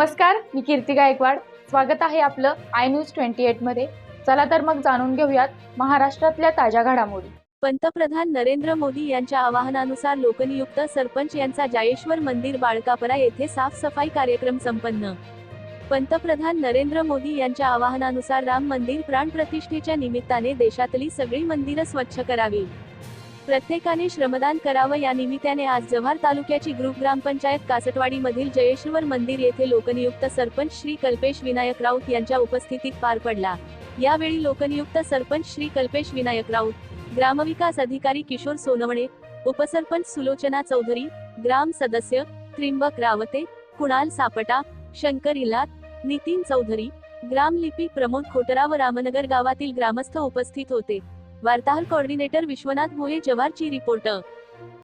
नमस्कार मी कीर्ती गायकवाड. स्वागत आहे आपलं आय न्यूज ट्वेंटी एटमध्ये. चला तर मग जाणून घेऊयात महाराष्ट्रातल्या ताज्या घडामोडी. पंतप्रधान नरेंद्र मोदी यांच्या आवाहनानुसार लोकनियुक्त सरपंच यांचा जायेश्वर मंदिर बाळकापरा येथे साफसफाई कार्यक्रम संपन्न. पंतप्रधान नरेंद्र मोदी यांच्या आवाहनानुसार राम मंदिर प्राणप्रतिष्ठेच्या निमित्ताने देशातली सगळी मंदिरं स्वच्छ करावी. प्रत्येकाने श्रमदान करावं. या निमित्ताने आज जव्हार तालुक्याची ग्रुप ग्रामपंचायत कासटवाडी मधील जयेश्वर मंदिर येथे लोकनियुक्त सरपंच श्री कल्पेश विनायक राऊत यांच्या उपस्थितीत पार पडला. यावेळी लोकनियुक्त सरपंच श्री कल्पेश विनायक राऊत ग्रामविकास अधिकारी किशोर सोनवणे उपसरपंच सुलोचना चौधरी ग्राम सदस्य त्रिंबक रावते कुणाल सापटा शंकर इलात नितीन चौधरी ग्रामलिपिक प्रमोद खोटरा व रामनगर गावातील ग्रामस्थ उपस्थित होते. वार्ताहर कोऑर्डिनेटर विश्वनाथ भोये जव्हारची रिपोर्टर